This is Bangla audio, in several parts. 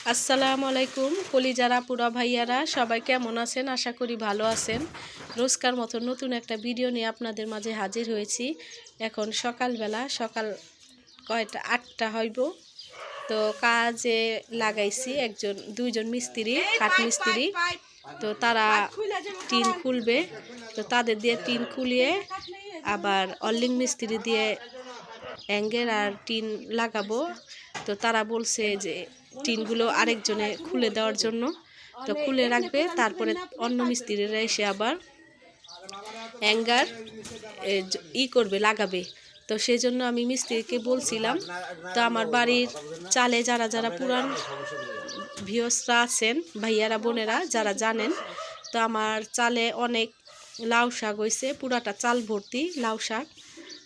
আসসালামু আলাইকুম কলিজারা পুরা ভাইয়ারা সবাই কেমন আছেন? আশা করি ভালো আছেন। রোজকার মতো নতুন একটা ভিডিও নিয়ে আপনাদের মাঝে হাজির হয়েছি। এখন সকালবেলা সকাল কয়টা? আটটা হইব। তো কাজে লাগাইছি একজন দুইজন মিস্ত্রি কাঠ মিস্ত্রি। তো তারা টিন খুলবে। তো তাদের দিয়ে টিন খুলিয়ে আবার অল্লিং মিস্ত্রি দিয়ে অ্যাঙ্গের আর টিন লাগাবো। তো তারা বলছে যে টিনগুলো আরেকজনে খুলে দেওয়ার জন্য। তো খুলে রাখবে, তারপরে অন্য মিস্ত্রিরা এসে আবার অ্যাঙ্গার ই করবে, লাগাবে। তো সেই জন্য আমি মিস্ত্রিকে বলছিলাম, তো আমার বাড়ির চালে যারা যারা পুরান ভিওসরা আছেন, ভাইয়ারা, বোনেরা, যারা জানেন, তো আমার চালে অনেক লাউ শাক হয়েছে পুরাটা চাল ভর্তি লাউ শাক।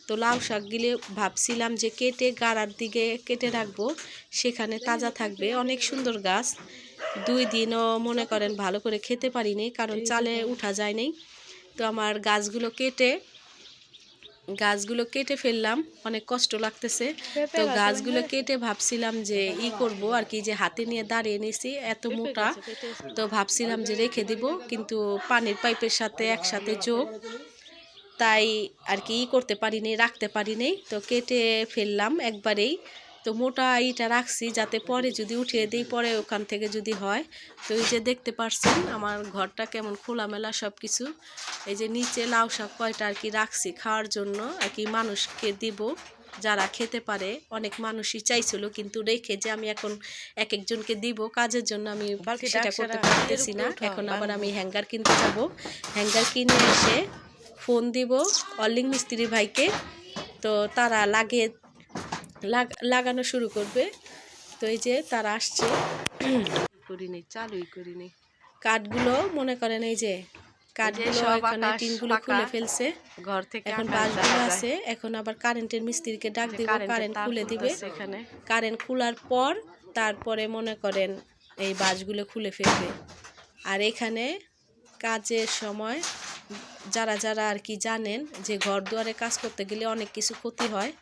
তো লাউ শাকগুলি ভাবছিলাম যে কেটে গাড়ার দিকে কেটে রাখব সেখানে তাজা থাকবে। অনেক সুন্দর গাছ। দুই দিনও মনে করেন ভালো করে খেতে পারিনি কারণ চালে উঠা যায়নি তো আমার গাছগুলো কেটে গাছগুলো কেটে ফেললাম। অনেক কষ্ট লাগতেছে। তো গাছগুলো কেটে ভাবছিলাম যে ই করব আর কি যে হাতে নিয়ে দাঁড়িয়ে নিছি এত মোটা। তো ভাবছিলাম যে রেখে দিব কিন্তু পানির পাইপের সাথে একসাথে যোগ তাই আর কি ই করতে পারিনি রাখতে পারি পারিনি। তো কেটে ফেললাম একবারেই। তো মোটা ইটা রাখছি যাতে পরে যদি উঠিয়ে দিই পরে ওখান থেকে যদি হয়। তো এই যে দেখতে পারছেন আমার ঘরটা কেমন খোলামেলা সব কিছু এই যে নিচে লাউ শাক কয়টা আর কি রাখছি খাওয়ার জন্য। আর কি মানুষকে দিব যারা খেতে পারে। অনেক মানুষই চাইছিল কিন্তু রেখে যে আমি এখন এক একজনকে দিব। কাজের জন্য আমি সেটা করতে পারতেছি না। এখন আবার আমি হ্যাঙ্গার কিনতে যাব। হ্যাঙ্গার কিনে এসে ফোন দিব অলিং মিস্ত্রি ভাইকে। তো তারা লাগে লাগ- লাগানো শুরু করবে। তো এই যে তারা আসছে। করিনি চালুই করিনি। কাঠগুলো মনে করেন এই যে কাঠগুলো এখানে টিনগুলো খুলে ফেলছে। ঘর থেকে এখন আছে। এখন আবার কারেন্টের মিস্ত্রিকে ডাক। দিব কারেন্ট খুলে দিবে। কারেন্ট খোলার পর তারপরে মনে করেন এই বাসগুলো খুলে ফেলবে। আর এখানে কাজের সময় যারা যারা আর কি জানেন যে ঘর দুয়ারে কাজ করতে গেলে অনেক কিছু ক্ষতি হয়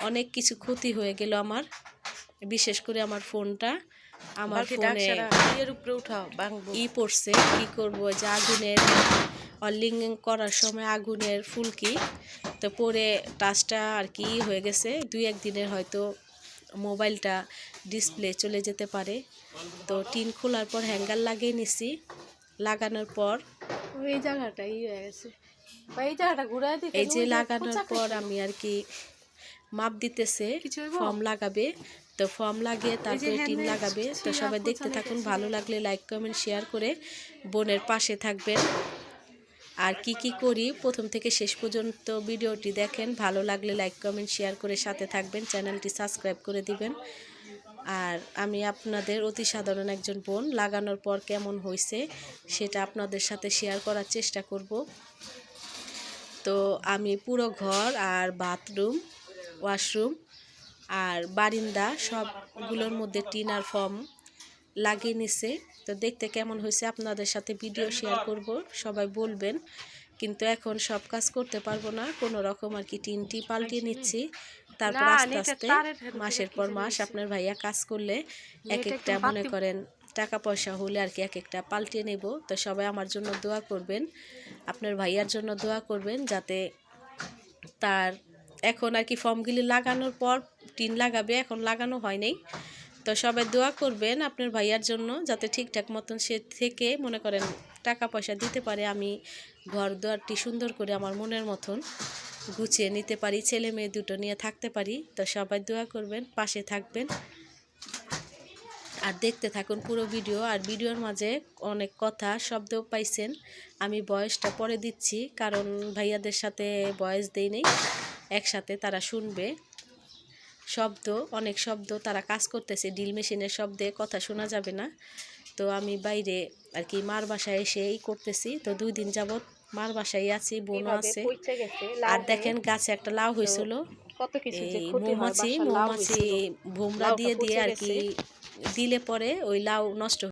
অনেক কিছু ক্ষতি হয়ে গেল আমার বিশেষ করে আমার ফোনটা আমার ফোনে উপরে উঠাও ই পড়ছে কি করব যে আগুনের অলিং করার সময় আগুনের ফুলকি তো পরে টাচটা আর কি হয়ে গেছে দুই একদিনের হয়তো মোবাইলটা ডিসপ্লে চলে যেতে পারে তো টিন খোলার পর হ্যাঙ্গার লাগিয়ে নিছি লাগানোর পর এই জায়গাটা ই হয়ে গেছে। বা এই জায়গাটা দিতে এই যে লাগানোর পর আমি আর কি মাপ দিতেছে ফর্ম লাগাবে। তো ফর্ম লাগিয়ে তারপরে হ্যান্ডেল লাগাবে। তো সবাই দেখতে থাকুন ভালো লাগলে লাইক কমেন্ট শেয়ার করে বোনের পাশে থাকবেন। আর কি কি করি? প্রথম থেকে শেষ পর্যন্ত ভিডিওটি দেখেন। ভালো লাগলে লাইক কমেন্ট শেয়ার করে সাথে থাকবেন। চ্যানেলটি সাবস্ক্রাইব করে দিবেন। আর আমি আপনাদের অতি সাধারণ একজন বোন, লাগানোর পর কেমন হয়েছে সেটা আপনাদের সাথে শেয়ার করার চেষ্টা করব। তো আমি পুরো ঘর আর বাথরুম ওয়াশরুম আর বারিন্দা সবগুলোর মধ্যে টিন আর ফর্ম লাগিয়ে নিছে। তো দেখতে কেমন হয়েছে আপনাদের সাথে ভিডিও শেয়ার করব, সবাই বলবেন। কিন্তু এখন সব কাজ করতে পারব না, কোনো রকম আর কি টিনটি পাল্টিয়ে নিচ্ছি। তারপর আস্তে আস্তে মাসের পর মাস আপনার ভাইয়া কাজ করলে এক একটা মনে করেন টাকা পয়সা হলে আর কি এক একটা পাল্টিয়ে নেব। তো সবাই আমার জন্য দোয়া করবেন। আপনার ভাইয়ার জন্য দোয়া করবেন যাতে তার এখন আর কি ফর্মগুলি লাগানোর পর টিন লাগাবে এখন লাগানো হয়নি তো সবাই দোয়া করবেন আপনার ভাইয়ার জন্য যাতে ঠিকঠাক মতন সে থেকে মনে করেন টাকা পয়সা দিতে পারে। আমি ঘর দুয়ারটি সুন্দর করে আমার মনের মতন গুছিয়ে নিতে পারি, ছেলে মেয়ে দুটো নিয়ে থাকতে পারি। তো সবাই দোয়া করবেন, পাশে থাকবেন। আর দেখতে থাকুন পুরো ভিডিও। আর ভিডিওর মাঝে অনেক কথা শব্দ পাইছেন। আমি বয়সটা পরে দিচ্ছি, কারণ ভাইয়াদের সাথে বয়স দেই নেই। একসাথে তারা শুনবে। শব্দ, অনেক শব্দ তারা কাজ করতেছে, ডিল মেশিনের শব্দে কথা শোনা যাবে না। তো আমি বাইরে আর কি মার বাসায় এসে এই করতেছি। তো দুই দিন যাবৎ মার বাসায় আছি বোনও আছে। আর দেখেন গাছে একটা লাউ হয়েছিল। এই মৌমাছি মৌমাছি ভোমরা দিয়ে দিয়ে আর কি দিলে পরে ওই লাউ নষ্ট